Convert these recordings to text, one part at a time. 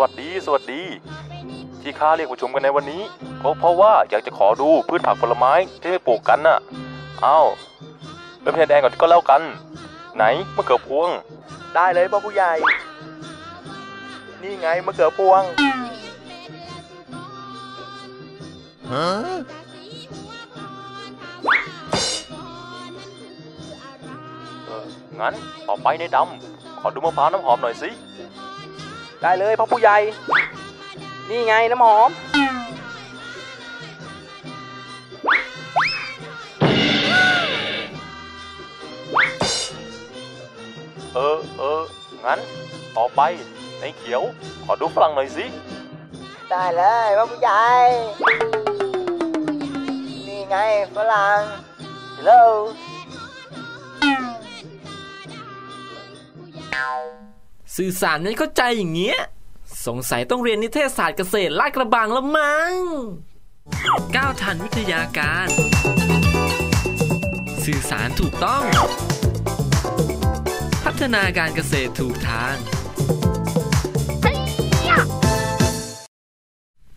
วัสดี สวัสดี ที่ข้าเรียกประชุมกันในวันนี้ก็เพราะว่าอยากจะขอดูพืชผักผลไม้ที่ได้ปลูกกันน่ะอ้าวเริ่มที่แดงก่อนก็แล้วกัน ไหนมะเขือพวง ได้เลยพ่อผู้ใหญ่ นี่ไงมะเขือพวงเอองั้นต่อไปในดำขอดูมะพร้าวน้ำหอมหน่อยสิ ได้เลยพ่อผู้ใหญ่ นี่ไงน้ำหอม เออเอองั้น ต่อไปในเขียว ขอดูฝรั่งหน่อยสิ ได้เลยพ่อผู้ใหญ่ นี่ไงฝรั่งฮัลโหล สื่อสารนั้นเข้าใจอย่างเงี้ย สงสัยต้องเรียนนิเทศศาสตร์เกษตรลาดกระบังแล้วมั้งก้าวทันวิทยาการ สื่อสารถูกต้อง พัฒนาการเกษตรถูกทาง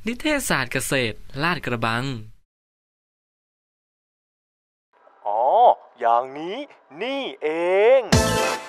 นิเทศศาสตร์เกษตรลาดกระบัง อ๋อ อย่างนี้นี่เองเ